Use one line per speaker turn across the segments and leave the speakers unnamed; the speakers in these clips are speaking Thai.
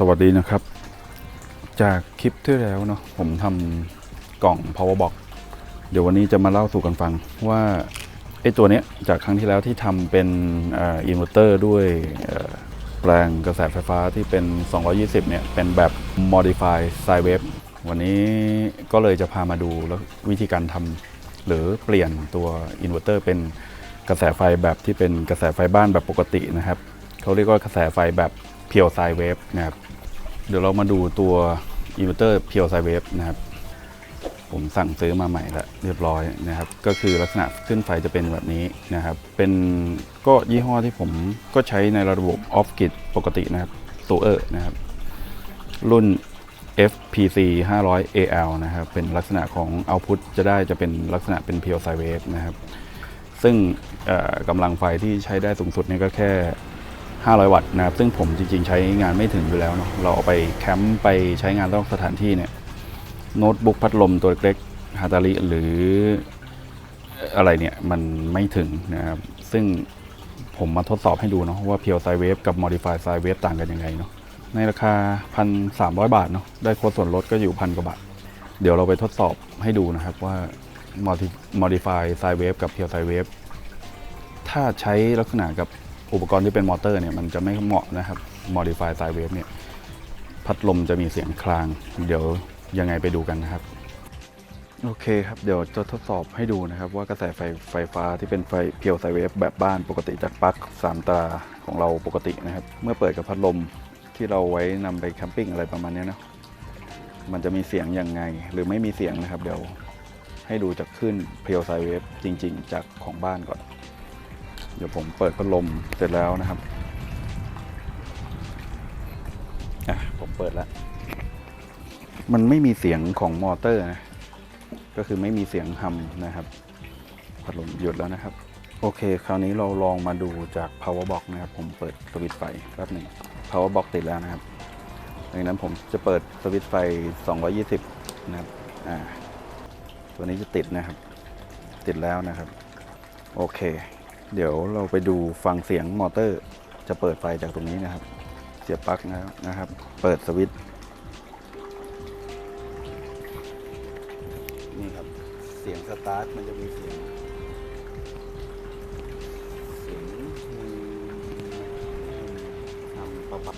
สวัสดีนะครับ จากคลิปที่แล้วเนาะผมทำกล่อง power box เดี๋ยววันนี้จะมาเล่าสู่กันฟังว่าไอ้ตัวเนี้ยจากครั้งที่แล้วที่ทำเป็นอินเวอร์เตอร์ด้วยแปลงกระแสไฟฟ้าที่เป็น 220 เนี่ย เป็นแบบ modify sine wave วันนี้ก็เลยจะพามาดูแล้ววิธีการทำหรือเปลี่ยนตัวอินเวอร์เตอร์เป็นกระแสไฟแบบที่เป็นกระแสไฟบ้านแบบปกตินะครับเขาเรียกว่ากระแสไฟแบบ เพียวไซเวฟนะครับเดี๋ยวเรามาดูตัวอินเวอร์เตอร์เพียวไซเวฟนะครับผมสั่งซื้อมาใหม่แล้วเรียบร้อยนะครับ ก็คือลักษณะขึ้นไฟจะเป็นแบบนี้นะครับ เป็นก็ยี่ห้อที่ผมก็ใช้ในระบบออฟกิดปกตินะครับตัวเออนะครับ รุ่น FPC 500 AL นะครับ เป็นลักษณะของ output จะได้จะเป็นลักษณะเป็นเพียวไซเวฟนะครับ ซึ่งกำลังไฟที่ใช้ได้สูงสุดนี่ก็แค่ 500 วัตต์นะครับ ซึ่งผมจริงๆ ใช้งานไม่ถึงอยู่แล้วเนาะเราเอาไปแคมป์ไปใช้งานนอกสถานที่เนี่ยโน้ตบุ๊กพัดลมตัวเล็กฮาตาริหรืออะไรเนี่ย มันไม่ถึงนะครับ ซึ่งผมมาทดสอบให้ดูเนาะว่าเพียวไซเวฟกับ Modify ไซเวฟต่างกันยังไงเนาะในราคา 1,300 บาทเนาะได้โค้ดส่วนลดก็อยู่พันกว่าบาท เดี๋ยวเราไปทดสอบให้ดูนะครับว่า Modi- Modify ไซเวฟกับเพียวไซเวฟถ้าใช้ลักษณะกับ อุปกรณ์ที่เป็นมอเตอร์เนี่ยมันจะไม่เหมาะนะครับ Modify Sine Wave เนี่ยพัดลมจะมีเสียงคลาง เดี๋ยวยังไงไปดูกันนะครับ โอเคครับเดี๋ยวจะทดสอบให้ดูนะครับ ว่ากระแสไฟไฟฟ้าที่เป็นไฟเพียวไซเวฟแบบบ้านปกติจากปลั๊กสามตาของเราปกตินะครับ เมื่อเปิดกับพัดลมที่เราไว้นำไปแคมปิ้งอะไรประมาณนี้นะมันจะมีเสียงยังไง หรือไม่มีเสียงนะครับ เดี๋ยวให้ดูจากขึ้นเพียวไซเวฟจริง ๆ จากของบ้านก่อน เดี๋ยวผมเปิดพัดลมเสร็จแล้วนะครับอะผมเปิดแล้ว มันไม่มีเสียงของมอเตอร์นะ ก็คือไม่มีเสียงฮัมนะครับ พัดลมหยุดแล้วนะครับ โอเค คราวนี้เราลองมาดูจาก power box นะครับ ผมเปิดสวิตช์ไฟแป๊บหนึ่ง power box ติดแล้วนะครับดังนั้นผมจะเปิดสวิตช์ไฟ 220 นะครับ อ่า ตัวนี้จะติดนะครับ ติดแล้วนะครับ โอเค เดี๋ยวเราไปดูฟังเสียงมอเตอร์ จะเปิดไฟจากตรงนี้นะครับ เสียบปลั๊กนะครับนะรบเปิดสวิตช์นี่ครับ เสียงสตาร์ทมันจะมีเสียงเสียงทำประปับ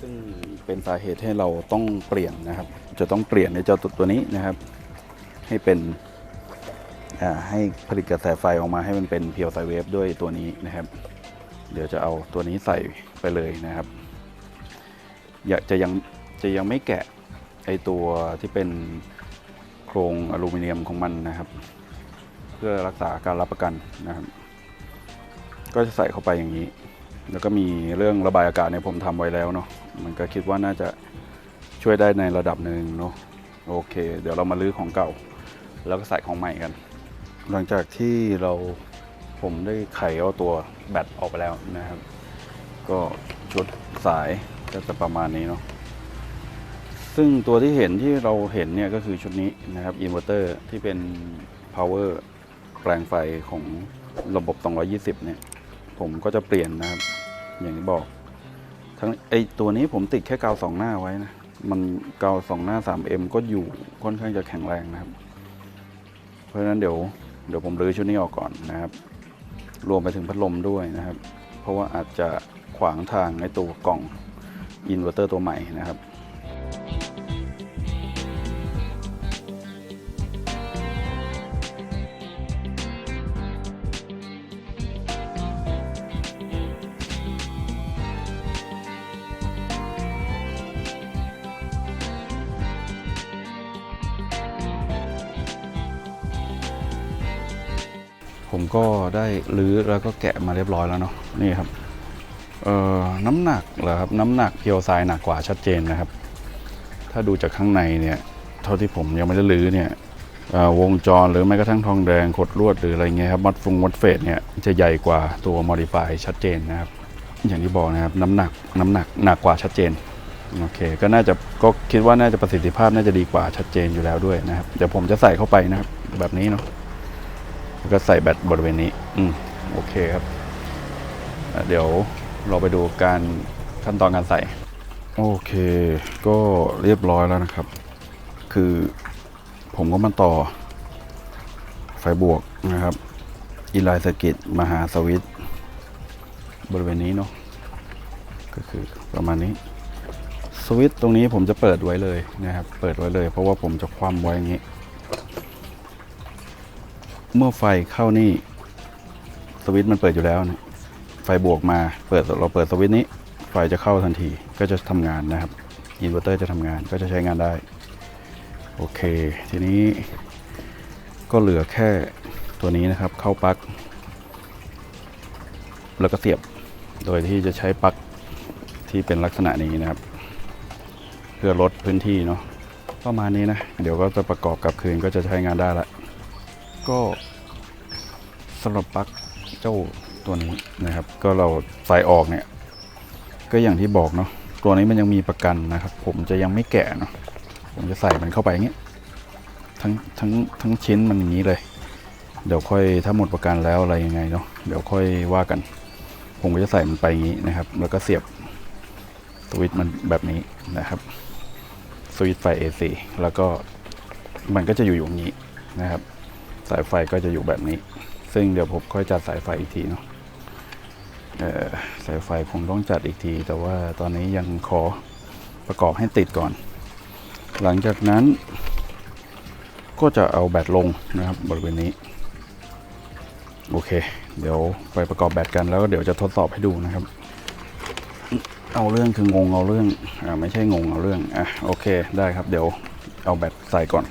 ซึ่งเป็นสาเหตุให้เราต้องเปลี่ยนนะครับ จะต้องเปลี่ยนในเจ้าตัวนี้นะครับ ให้เป็นให้ผลิตกระแสไฟออกมาให้มันเป็นเพียวไซเวฟด้วยตัวนี้นะครับ เดี๋ยวจะเอาตัวนี้ใส่ไปเลยนะครับ อยากจะยังจะยังไม่แกะไอตัวที่เป็นโครงอลูมิเนียมของมันนะครับ เพื่อรักษาการรับประกันนะครับ ก็จะใส่เข้าไปอย่างนี้ แล้วก็มีเรื่องระบายอากาศเนี่ยผมทำไว้แล้วเนาะมันก็คิดว่าน่าจะช่วยได้ในระดับหนึ่งเนาะโอเค เดี๋ยวเรามาลื้อของเก่า แล้วก็ใส่ของใหม่กัน หลังจากที่เราผมได้ไขเอาตัวแบตออกไปแล้วนะครับ ก็ชุดสายก็จะประมาณนี้เนาะซึ่งตัวที่เห็นที่เราเห็นเนี่ยก็คือชุดนี้นะครับอินเวอร์เตอร์ที่เป็น power แปลงไฟของระบบ 220 เนี่ย ผมก็จะเปลี่ยนนะครับ อย่างที่บอกทั้งไอตัวนี้ผมติดแค่กาวสองหน้าไว้นะ มันกาวสองหน้า 3M ก็อยู่ค่อนข้างจะแข็งแรงนะครับ เพราะฉะนั้นเดี๋ยวเดี๋ยวผมรื้อชุดนี้ออกก่อนนะครับ รวมไปถึงพัดลมด้วยนะครับ เพราะว่าอาจจะขวางทางในตัวกล่องอินเวอร์เตอร์ตัวใหม่นะครับ ผมก็ได้รื้อแล้วก็แกะมาเรียบร้อยแล้วเนาะนี่ครับเอ่อน้ำหนักเหรอครับน้ำหนักเพียวทรายหนักกว่าชัดเจนนะครับ ถ้าดูจากข้างในเนี่ยเท่าที่ผมยังไม่ได้รื้อเนี่ยวงจรหรือแม้กระทั่งทองแดงขดลวดหรืออะไรเงี้ยครับมัดฟงมัดเฟดเนี่ยจะใหญ่กว่าตัว modify ชัดเจนนะครับ อย่างที่บอกนะครับน้ำหนักน้ำหนักหนักกว่าชัดเจนโอเคก็น่าจะก็คิดว่าน่าจะประสิทธิภาพน่าจะดีกว่าชัดเจนอยู่แล้วด้วยนะครับเดี๋ยวผมจะใส่เข้าไปนะครับแบบนี้เนาะ ก็ใส่แบตบริเวณนี้ อืมโอเคครับ เดี๋ยวเราไปดูการขั้นตอนการใส่ โอเค ก็เรียบร้อยแล้วนะครับ คือผมก็มาต่อ ไฟบวกนะครับ อีไลสกิตมาหาสวิตบริเวณนี้เนาะก็คือประมาณนี้สวิตช์ตรงนี้ผมจะเปิดไว้เลยนะครับ เปิดไว้เลย เพราะว่าผมจะคว่ำไว้อย่างนี้ เมื่อไฟเข้านี่สวิตช์มันเปิดอยู่แล้วนะไฟบวกมาเปิดเราเปิดสวิตช์นี้ ไฟจะเข้าทันทีก็จะทำงานนะครับอินเวอร์เตอร์จะทำงานก็จะใช้งานได้ โอเค ทีนี้ก็เหลือแค่ตัวนี้นะครับเข้าปลั๊กแล้วก็เสียบโดยที่จะใช้ปลั๊กที่เป็นลักษณะนี้นะครับ เพื่อลดพื้นที่เนาะประมาณนี้นะ เดี๋ยวก็จะประกอบกับคืนก็จะใช้งานได้ละ ก็สำหรับปลั๊กเจ้าตัวนี้นะครับ ก็เราใส่ออกเนี่ย ก็อย่างที่บอกเนาะตัวนี้มันยังมีประกันนะครับ ผมจะยังไม่แกะเนาะผมจะใส่มันเข้าไปอย่างเงี้ยทั้งทั้งทั้งชิ้นมันอย่างนี้เลย เดี๋ยวค่อยถ้าหมดประกันแล้วอะไรยังไงเนาะเดี๋ยวค่อยว่ากัน ผมก็จะใส่มันไปอย่างนี้นะครับ แล้วก็เสียบสวิตช์มันแบบนี้นะครับสวิตช์ไฟ AC แล้วก็มันก็จะอยู่อย่างนี้นะครับ สายไฟก็จะอยู่แบบนี้ ซึ่งเดี๋ยวผมค่อยจัดสายไฟอีกทีเนาะสายไฟคงต้องจัดอีกที แต่ว่าตอนนี้ยังขอประกอบให้ติดก่อน หลังจากนั้น ก็จะเอาแบตลงนะครับบริเวณนี้ โอเค เดี๋ยวไปประกอบแบตกันแล้วก็เดี๋ยวจะทดสอบให้ดูนะครับ เอาเรื่องคืองงเอาเรื่องอ่าไม่ใช่งงเอาเรื่องอะโอเคได้ครับเดี๋ยวเอาแบตใส่ก่อน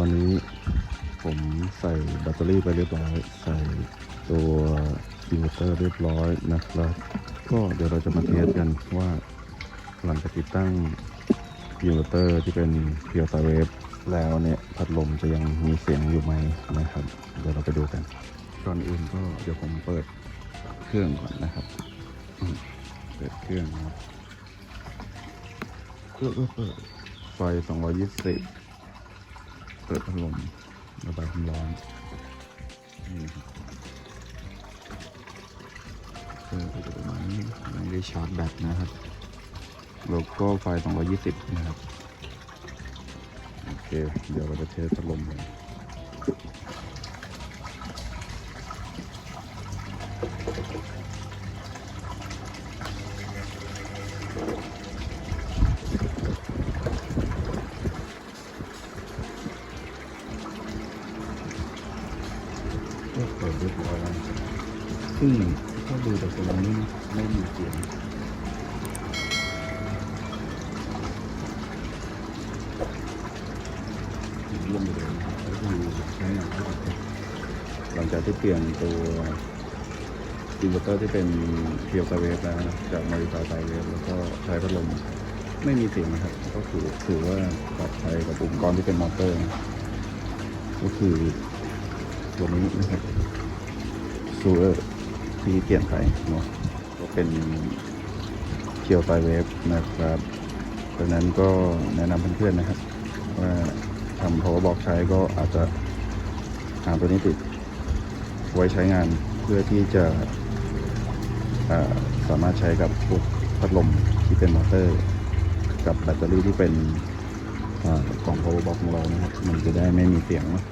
ตอนนี้ผมใส่แบตเตอรี่ไปเรียบร้อย ใส่ตัวอินเวอร์เตอร์เรียบร้อยนะครับ ก็เดี๋ยวเราจะมาเทสกันว่าหลังจากติดตั้งอินเวอร์เตอร์ที่เป็นเพียวไซเวฟแล้วเนี่ยพัดลมจะยังมีเสียงอยู่ไหมนะครับ เดี๋ยวเราไปดูกันก่อนอื่นก็เดี๋ยวผมเปิดเครื่องก่อนนะครับ เปิดเครื่องนะครับเออเออเปิดไฟ 220 เปิดพัดลมระบายความร้อนนี่ครับเออก็จะประมาณนี้ไม่ได้ชาร์จแบตนะครับแล้วก็ไฟ220 นะครับ โอเค เดี๋ยวเราจะเทสพัดลมกันก็เปิดเรียบร้อยแล้วนะครับ ซึ่งถ้าดูจากตรงนี้ไม่มีเสียงร่วมไปเลยนะครับก็คือใช้งานหลังจากที่เปลี่ยนตัวอินเวอร์เตอร์ที่เป็นเพียวไซเวฟแล้วนะจากมาริกาไซเวฟแล้วก็ใช้พัดลมไม่มีเสียงนะครับ ก็คือถือว่าปลอดภัยกับอุปกรณ์ที่เป็นมอเตอร์ ก็คือตัวนี้นะครับซูเออร์ ที่เปลี่ยนไปเนาะก็เป็นเพียวไซเวฟนะครับดังนั้นก็แนะนำเพื่อนๆนะครับ ว่าทำ power box ใช้ก็อาจจะหาตัวนี้ติดไว้ใช้งานเพื่อที่จะสามารถใช้กับพวกพัดลมที่เป็นมอเตอร์ กับแบตเตอรี่ที่เป็นอากล่อง power box ของเรานะครับ มันจะได้ไม่มีเสียงนะ